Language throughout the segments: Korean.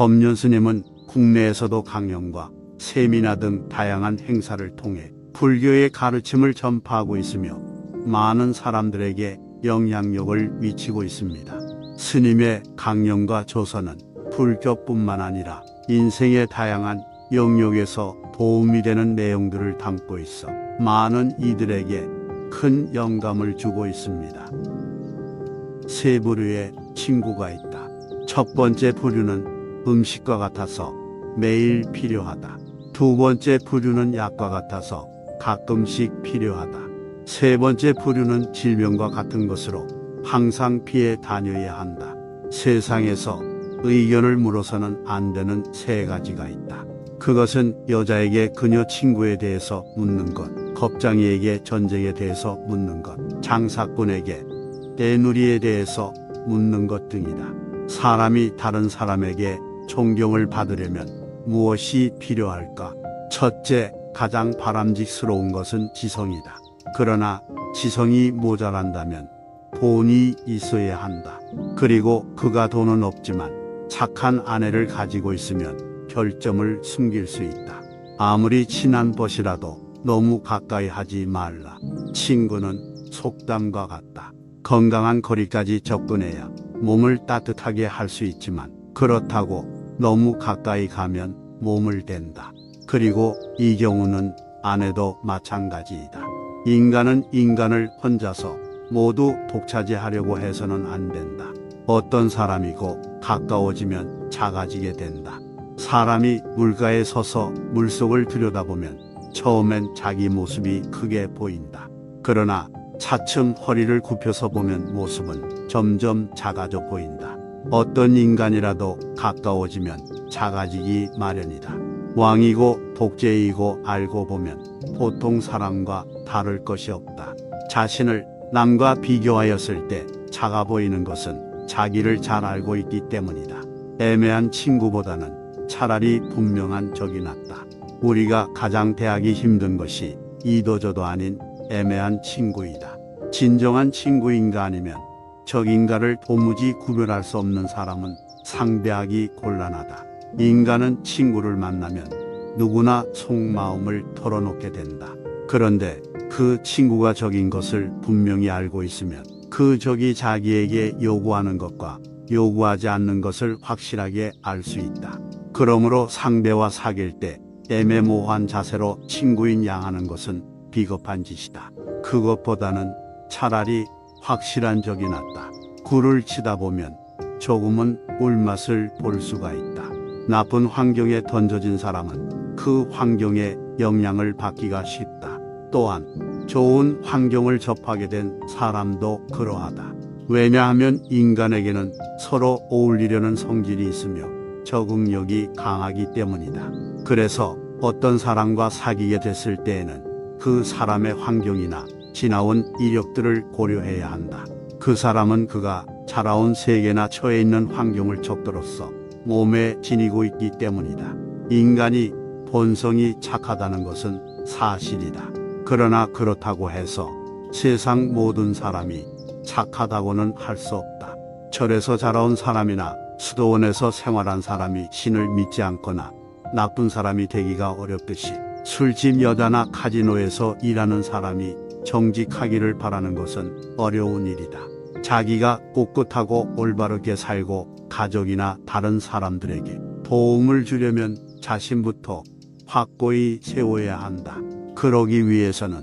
법륜 스님은 국내에서도 강연과 세미나 등 다양한 행사를 통해 불교의 가르침을 전파하고 있으며 많은 사람들에게 영향력을 미치고 있습니다. 스님의 강연과 조서는 불교뿐만 아니라 인생의 다양한 영역에서 도움이 되는 내용들을 담고 있어 많은 이들에게 큰 영감을 주고 있습니다. 세 부류의 친구가 있다. 첫 번째 부류는 음식과 같아서 매일 필요하다. 두 번째 부류는 약과 같아서 가끔씩 필요하다. 세 번째 부류는 질병과 같은 것으로 항상 피해 다녀야 한다. 세상에서 의견을 물어서는 안 되는 세 가지가 있다. 그것은 여자에게 그녀 친구에 대해서 묻는 것, 겁장이에게 전쟁에 대해서 묻는 것, 장사꾼에게 때누리에 대해서 묻는 것 등이다. 사람이 다른 사람에게 존경을 받으려면 무엇이 필요할까? 첫째, 가장 바람직스러운 것은 지성이다. 그러나 지성이 모자란다면 돈이 있어야 한다. 그리고 그가 돈은 없지만 착한 아내를 가지고 있으면 결점을 숨길 수 있다. 아무리 친한 벗이라도 너무 가까이 하지 말라. 친구는 속담과 같다. 건강한 거리까지 접근해야 몸을 따뜻하게 할 수 있지만 그렇다고 너무 가까이 가면 몸을 댄다. 그리고 이 경우는 아내도 마찬가지이다. 인간은 인간을 혼자서 모두 독차지하려고 해서는 안 된다. 어떤 사람이고 가까워지면 작아지게 된다. 사람이 물가에 서서 물속을 들여다보면 처음엔 자기 모습이 크게 보인다. 그러나 차츰 허리를 굽혀서 보면 모습은 점점 작아져 보인다. 어떤 인간이라도 가까워지면 작아지기 마련이다. 왕이고 독재이고 알고 보면 보통 사람과 다를 것이 없다. 자신을 남과 비교하였을 때 작아 보이는 것은 자기를 잘 알고 있기 때문이다. 애매한 친구보다는 차라리 분명한 적이 낫다. 우리가 가장 대하기 힘든 것이 이도저도 아닌 애매한 친구이다. 진정한 친구인가 아니면 적인가를 도무지 구별할 수 없는 사람은 상대하기 곤란하다. 인간은 친구를 만나면 누구나 속마음을 털어놓게 된다. 그런데 그 친구가 적인 것을 분명히 알고 있으면 그 적이 자기에게 요구하는 것과 요구하지 않는 것을 확실하게 알 수 있다. 그러므로 상대와 사귈 때 애매모호한 자세로 친구인 양하는 것은 비겁한 짓이다. 그것보다는 차라리 확실한 적이 낫다. 굴을 치다 보면 조금은 꿀맛을 볼 수가 있다. 나쁜 환경에 던져진 사람은 그 환경의 영향을 받기가 쉽다. 또한 좋은 환경을 접하게 된 사람도 그러하다. 왜냐하면 인간에게는 서로 어울리려는 성질이 있으며 적응력이 강하기 때문이다. 그래서 어떤 사람과 사귀게 됐을 때에는 그 사람의 환경이나 지나온 이력들을 고려해야 한다. 그 사람은 그가 자라온 세계나 처해 있는 환경을 적도로서 몸에 지니고 있기 때문이다. 인간이 본성이 착하다는 것은 사실이다. 그러나 그렇다고 해서 세상 모든 사람이 착하다고는 할 수 없다. 절에서 자라온 사람이나 수도원에서 생활한 사람이 신을 믿지 않거나 나쁜 사람이 되기가 어렵듯이 술집 여자나 카지노에서 일하는 사람이 정직하기를 바라는 것은 어려운 일이다. 자기가 꿋꿋하고 올바르게 살고 가족이나 다른 사람들에게 도움을 주려면 자신부터 확고히 세워야 한다. 그러기 위해서는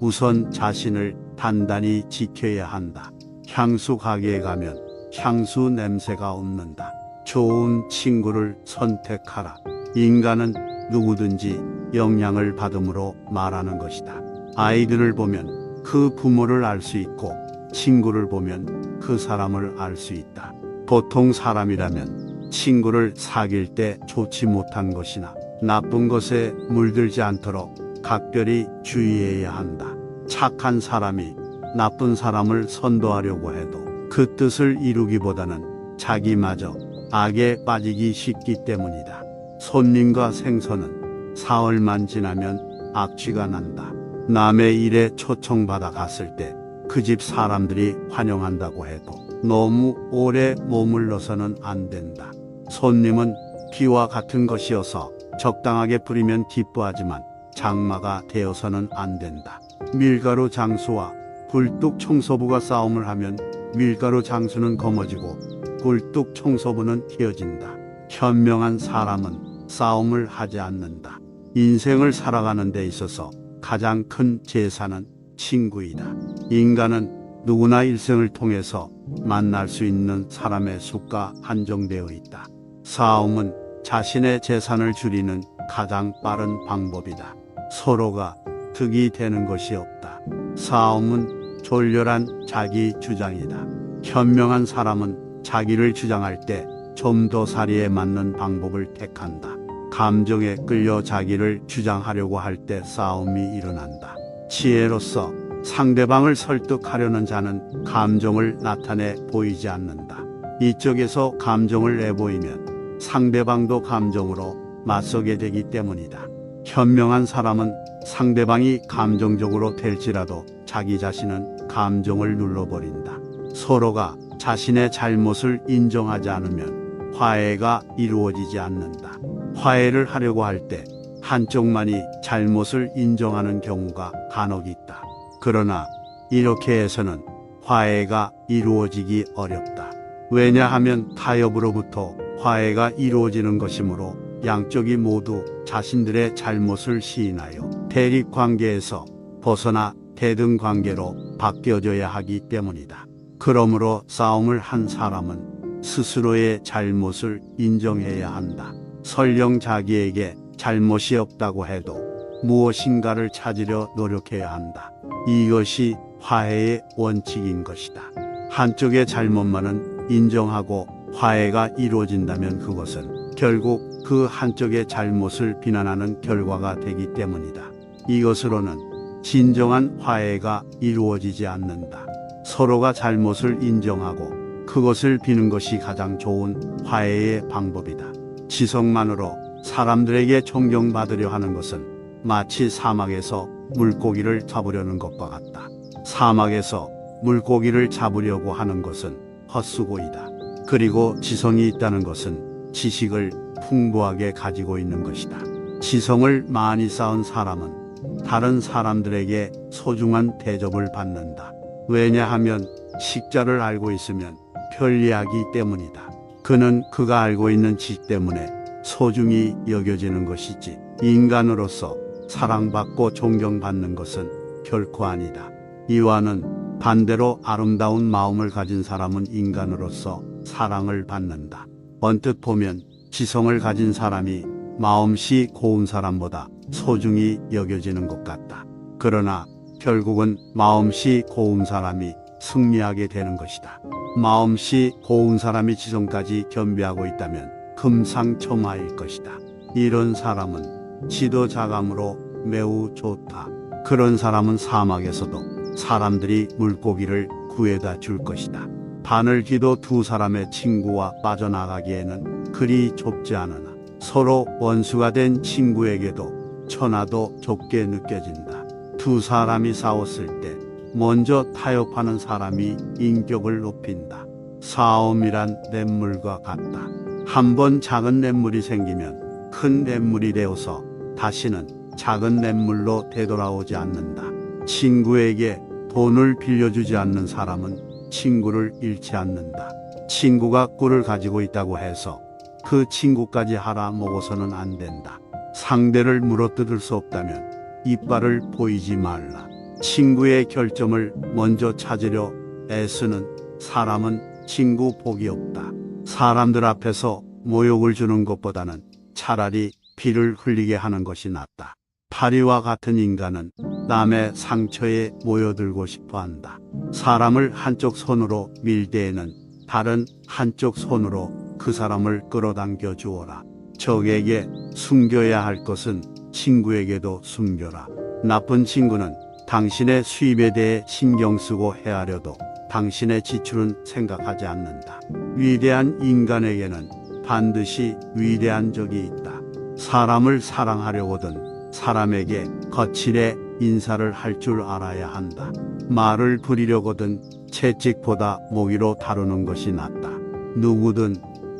우선 자신을 단단히 지켜야 한다. 향수 가게에 가면 향수 냄새가 없는다. 좋은 친구를 선택하라. 인간은 누구든지 영향을 받음으로 말하는 것이다. 아이들을 보면 그 부모를 알 수 있고 친구를 보면 그 사람을 알 수 있다. 보통 사람이라면 친구를 사귈 때 좋지 못한 것이나 나쁜 것에 물들지 않도록 각별히 주의해야 한다. 착한 사람이 나쁜 사람을 선도하려고 해도 그 뜻을 이루기보다는 자기마저 악에 빠지기 쉽기 때문이다. 손님과 생선은 사흘만 지나면 악취가 난다. 남의 일에 초청받아 갔을 때 그 집 사람들이 환영한다고 해도 너무 오래 머물러서는 안 된다. 손님은 비와 같은 것이어서 적당하게 뿌리면 기뻐하지만 장마가 되어서는 안 된다. 밀가루 장수와 굴뚝 청소부가 싸움을 하면 밀가루 장수는 거머쥐고 굴뚝 청소부는 헤어진다. 현명한 사람은 싸움을 하지 않는다. 인생을 살아가는 데 있어서 가장 큰 재산은 친구이다. 인간은 누구나 일생을 통해서 만날 수 있는 사람의 수가 한정되어 있다. 싸움은 자신의 재산을 줄이는 가장 빠른 방법이다. 서로가 득이 되는 것이 없다. 싸움은 졸렬한 자기 주장이다. 현명한 사람은 자기를 주장할 때 좀 더 사리에 맞는 방법을 택한다. 감정에 끌려 자기를 주장하려고 할 때 싸움이 일어난다. 지혜로서 상대방을 설득하려는 자는 감정을 나타내 보이지 않는다. 이쪽에서 감정을 내보이면 상대방도 감정으로 맞서게 되기 때문이다. 현명한 사람은 상대방이 감정적으로 될지라도 자기 자신은 감정을 눌러버린다. 서로가 자신의 잘못을 인정하지 않으면 화해가 이루어지지 않는다. 화해를 하려고 할 때 한쪽만이 잘못을 인정하는 경우가 간혹 있다. 그러나 이렇게 해서는 화해가 이루어지기 어렵다. 왜냐하면 타협으로부터 화해가 이루어지는 것이므로 양쪽이 모두 자신들의 잘못을 시인하여 대립 관계에서 벗어나 대등 관계로 바뀌어져야 하기 때문이다. 그러므로 싸움을 한 사람은 스스로의 잘못을 인정해야 한다. 설령 자기에게 잘못이 없다고 해도 무엇인가를 찾으려 노력해야 한다. 이것이 화해의 원칙인 것이다. 한쪽의 잘못만은 인정하고 화해가 이루어진다면 그것은 결국 그 한쪽의 잘못을 비난하는 결과가 되기 때문이다. 이것으로는 진정한 화해가 이루어지지 않는다. 서로가 잘못을 인정하고 그것을 비는 것이 가장 좋은 화해의 방법이다. 지성만으로 사람들에게 존경받으려 하는 것은 마치 사막에서 물고기를 잡으려는 것과 같다. 사막에서 물고기를 잡으려고 하는 것은 헛수고이다. 그리고 지성이 있다는 것은 지식을 풍부하게 가지고 있는 것이다. 지성을 많이 쌓은 사람은 다른 사람들에게 소중한 대접을 받는다. 왜냐하면 식자를 알고 있으면 편리하기 때문이다. 그는 그가 알고 있는 지식 때문에 소중히 여겨지는 것이지 인간으로서 사랑받고 존경받는 것은 결코 아니다. 이와는 반대로 아름다운 마음을 가진 사람은 인간으로서 사랑을 받는다. 언뜻 보면 지성을 가진 사람이 마음씨 고운 사람보다 소중히 여겨지는 것 같다. 그러나 결국은 마음씨 고운 사람이 승리하게 되는 것이다. 마음씨 고운 사람이 지성까지 겸비하고 있다면 금상첨화일 것이다. 이런 사람은 지도자감으로 매우 좋다. 그런 사람은 사막에서도 사람들이 물고기를 구해다 줄 것이다. 바늘기도 두 사람의 친구와 빠져나가기에는 그리 좁지 않으나 서로 원수가 된 친구에게도 천하도 좁게 느껴진다. 두 사람이 싸웠을 때 먼저 타협하는 사람이 인격을 높인다. 싸움이란 냇물과 같다. 한 번 작은 냇물이 생기면 큰 냇물이 되어서 다시는 작은 냇물로 되돌아오지 않는다. 친구에게 돈을 빌려주지 않는 사람은 친구를 잃지 않는다. 친구가 꿀을 가지고 있다고 해서 그 친구까지 하라 먹어서는 안 된다. 상대를 물어뜯을 수 없다면 이빨을 보이지 말라. 친구의 결점을 먼저 찾으려 애쓰는 사람은 친구 복이 없다. 사람들 앞에서 모욕을 주는 것보다는 차라리 피를 흘리게 하는 것이 낫다. 파리와 같은 인간은 남의 상처에 모여들고 싶어 한다. 사람을 한쪽 손으로 밀 때에는 다른 한쪽 손으로 그 사람을 끌어당겨 주어라. 적에게 숨겨야 할 것은 친구에게도 숨겨라. 나쁜 친구는 당신의 수입에 대해 신경 쓰고 헤아려도 당신의 지출은 생각하지 않는다. 위대한 인간에게는 반드시 위대한 적이 있다. 사람을 사랑하려거든 사람에게 거칠에 인사를 할 줄 알아야 한다. 말을 부리려거든 채찍보다 모기로 다루는 것이 낫다. 누구든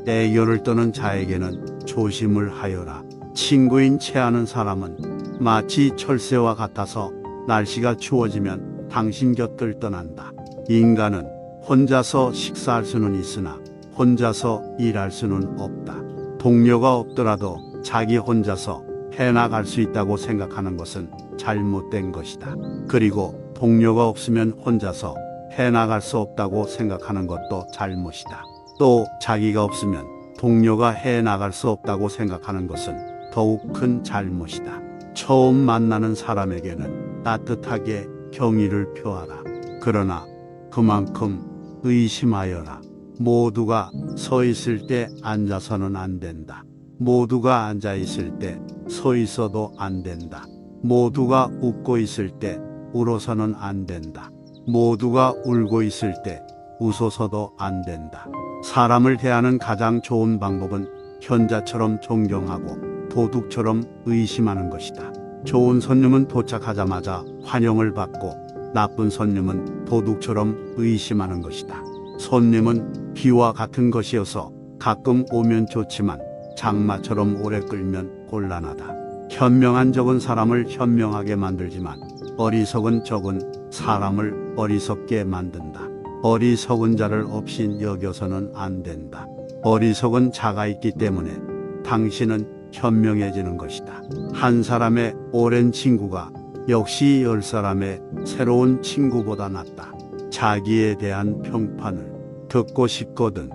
애교를 떠는 자에게는 조심을 하여라. 친구인 채하는 사람은 마치 철새와 같아서 날씨가 추워지면 당신 곁을 떠난다. 인간은 혼자서 식사할 수는 있으나 혼자서 일할 수는 없다. 동료가 없더라도 자기 혼자서 해나갈 수 있다고 생각하는 것은 잘못된 것이다. 그리고 동료가 없으면 혼자서 해나갈 수 없다고 생각하는 것도 잘못이다. 또 자기가 없으면 동료가 해나갈 수 없다고 생각하는 것은 더욱 큰 잘못이다. 처음 만나는 사람에게는 따뜻하게 경의를 표하라. 그러나 그만큼 의심하여라. 모두가 서 있을 때 앉아서는 안 된다. 모두가 앉아 있을 때 서 있어도 안 된다. 모두가 웃고 있을 때 울어서는 안 된다. 모두가 울고 있을 때 웃어서도 안 된다. 사람을 대하는 가장 좋은 방법은 현자처럼 존경하고 도둑처럼 의심하는 것이다. 좋은 손님은 도착하자마자 환영을 받고 나쁜 손님은 도둑처럼 의심하는 것이다. 손님은 비와 같은 것이어서 가끔 오면 좋지만 장마처럼 오래 끌면 곤란하다. 현명한 적은 사람을 현명하게 만들지만 어리석은 적은 사람을 어리석게 만든다. 어리석은 자를 없인 여겨서는 안 된다. 어리석은 자가 있기 때문에 당신은 현명해지는 것이다. 한 사람의 오랜 친구가 역시 열 사람의 새로운 친구보다 낫다. 자기에 대한 평판을 듣고 싶거든.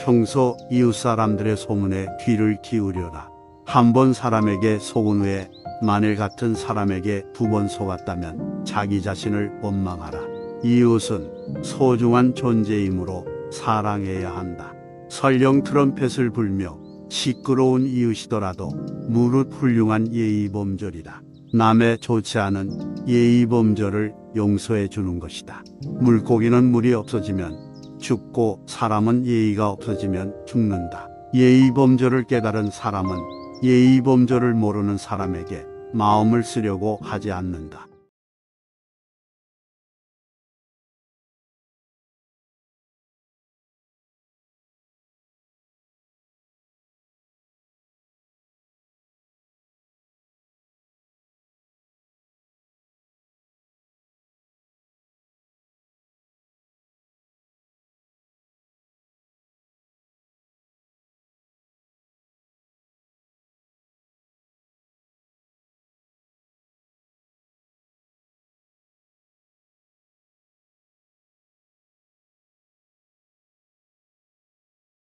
평소 이웃 사람들의 소문에 귀를 기울여라. 한 번 사람에게 속은 후에 만일 같은 사람에게 두 번 속았다면 자기 자신을 원망하라. 이웃은 소중한 존재이므로 사랑해야 한다. 설령 트럼펫을 불며 시끄러운 이웃이더라도 무릇 훌륭한 예의범절이다. 남의 좋지 않은 예의범절을 용서해 주는 것이다. 물고기는 물이 없어지면 죽고 사람은 예의가 없어지면 죽는다. 예의범절을 깨달은 사람은 예의범절을 모르는 사람에게 마음을 쓰려고 하지 않는다.